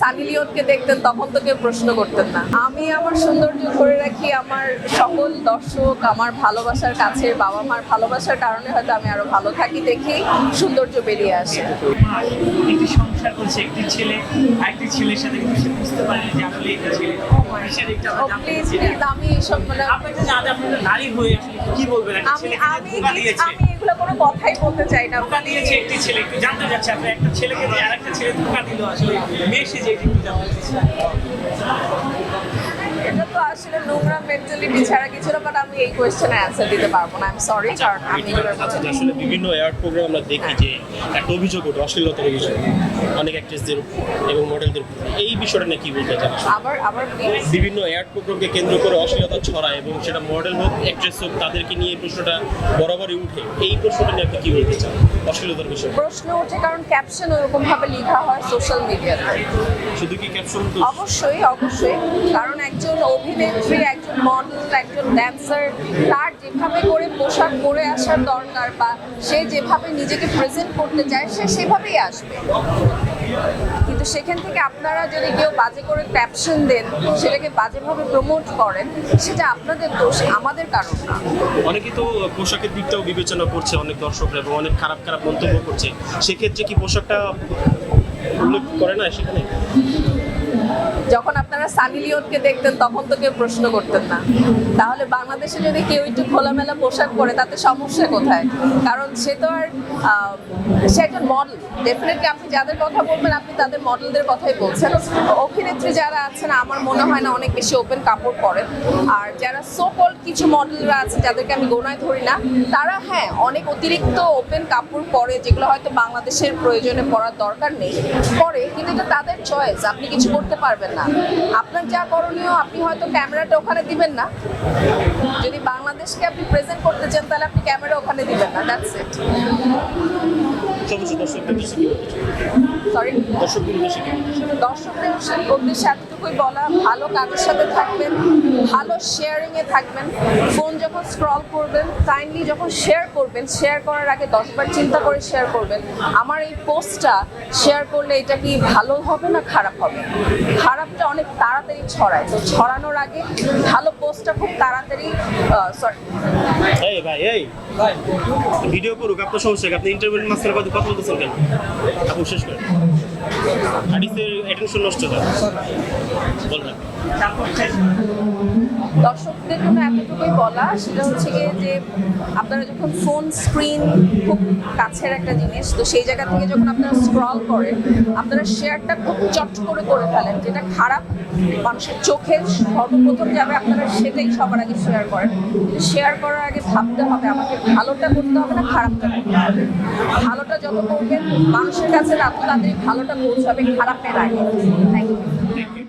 সানি লিওনকে দেখতেন তখন তো কেউ প্রশ্ন করতেন না। আমি আমার সৌন্দর্য ধরে রাখি আমার সকল দর্শক আমার ভালোবাসার কাছে বাবা মার ভালোবাসার কারণে হয়তো আমি আরও ভালো থাকি দেখেই সৌন্দর্য বেরিয়ে আসে। একটি সংসার করছে একটি ছেলে আরেকটি ছেলের সাথে কিন্তু সে বুঝতে পারে যে আসলে একটি ছেলে। প্লিজ আমি এইসব মানে আপনি নারী হয়ে আসলে কি বলবেন? আমি আমি এগুলো কোনো কথাই বলতে চাই না। ধোকা দিয়েছে একটি ছেলে। একটু জানতে চাচ্ছে, আপনি একটা ছেলেকে দিয়ে আরেকটা ছেলে ধোকা দিল। আসলে মেয়ে সে যে একটু জানতে এটা তো আসলে নোংরা মেন্টালিটি ছাড়া কিছু না বাট আমি এই কোয়েশ্চেনে অ্যান্সার দিতে পারব না আই এম সরি কারণ আমি আসলে বিভিন্ন অ্যাওয়ার্ড প্রোগ্রাম আমরা দেখি যে একটা অভিযোগ ওঠে অশ্লীলতার অভিযোগ অনেক অ্যাক্ট্রেসদের এবং মডেলদের উপর। এই বিষয়টা নিয়ে কি বলতে চান? আবার আবার বিভিন্ন অ্যাড প্রোগ্রামকে কেন্দ্র করে অশ্লীলতা ছড়ায় এবং সেটা মডেল হোক অ্যাক্ট্রেস হোক তাদেরকে নিয়ে প্রশ্নটা বরাবরই উঠে এই প্রশ্নটা নিয়ে আপনি কি বলতে চান অশ্লীলতার বিষয়ে? প্রশ্ন ওঠে কারণ ক্যাপশন ওরকম ভাবে লেখা হয় সোশ্যাল মিডিয়াতে শুধু কি ক্যাপশন তো? অবশ্যই অবশ্যই। কারণ একজন অভিনেত্রী একজন মডেল একজন ড্যান্সার তার যেভাবে করে পোশাক পরে আসার দরকার বা সে যেভাবে নিজেকে প্রেজেন্ট করতে চায় সে সেভাবেই আসবে। কিন্তু সেখান থেকে আপনারা যদি কেউ বাজে করে ক্যাপশন দেন, সেটাকে বাজেভাবে প্রমোট করেন, সেটা আপনাদের দোষ, আমাদের কারণ না। অনেকে তো পোশাকের দিকটাও বিবেচনা করছে, অনেক দর্শকরা এবং অনেক খারাপ খারাপ মন্তব্য করছে। সেক্ষেত্রে কি পোশাকটা উল্লেখ করে না সেখানে? যখন আপনারা সানি লিওনকে দেখতেন, তখন তো কেউ প্রশ্ন করতেন না। তাহলে বাংলাদেশে যদি কেউ একটু খোলামেলা পোশাক পরে, তাতে সমস্যা কোথায়? কারণ সে তো আর সে একজন মডেল ডেফিনেটলি আপনি যাদের কথা বলবেন, আপনি তাদের মডেলদের কথাই বলছেন। অভিনেত্রী যারা আছেন, আমার মনে হয় না অনেক বেশি ওপেন কাপড় পরেন। আর যারা সোকল কিছু মডেলরা আছে, যাদেরকে আমি গোনায় ধরি না, তারা হ্যাঁ অনেক অতিরিক্ত ওপেন কাপড় পরে, যেগুলো হয়তো বাংলাদেশের প্রয়োজনে পরার দরকার নেই, পরে। কিন্তু এটা তাদের চয়েস আপনি কিছু করতে পারবেন না। আপনার যা করণীয়, আপনি হয়তো ক্যামেরাটা ওখানে দিবেন না। যদি বাংলাদেশকে আপনি প্রেজেন্ট করতে চান, তাহলে আপনি ক্যামেরা ওখানে দিবেন না। দ্যাটস ইট সরি দর্শকদের উদ্দেশ্যে এতটুকুই বলা ভালো কাজের সাথে থাকবেন ভালো শেয়ারিং এ থাকবেন ফোন যখন স্ক্রল করবেন কাইন্ডলি যখন শেয়ার করবেন শেয়ার করার আগে দশবার চিন্তা করে শেয়ার করবেন। আমার এই পোস্টটা শেয়ার করলে এটা কি ভালো হবে না খারাপ হবে? খারাপটা অনেক তাড়াতাড়ি ছড়ায়। তো ছড়ানোর আগে ভালো পোস্টটা খুব তাড়াতাড়ি সরি এই ভাই এই। ভিডিও করুক আপনার সমস্যা আপনি ইন্টারভিউর মাঝখানে কথা কথা বলতেছেন কেন? আপনি শেষ করেন। হাডিসের অ্যাটেনশন নষ্ট হয়। দর্শকদের জন্য এতটুকুই বলা, সেটা হচ্ছে গিয়ে যে আপনারা যখন ফোন স্ক্রিন খুব কাছের একটা জিনিস, তো সেই জায়গা থেকে যখন আপনারা স্ক্রল করেন, আপনারা শেয়ারটা খুব চট করে করে ফেলেন, যেটা খারাপ মানুষের চোখে সর্বপ্রথম যাবে আপনারা সেটাই সবার আগে শেয়ার করেন। শেয়ার করার আগে ভাবতে হবে, আমাকে ভালোটা করতে হবে না খারাপটা করতে হবে? ভালোটা যত করবেন, মানুষের কাছে তাড়াতাড়ি ভালোটা পৌঁছাবে খারাপের আগে। Thank you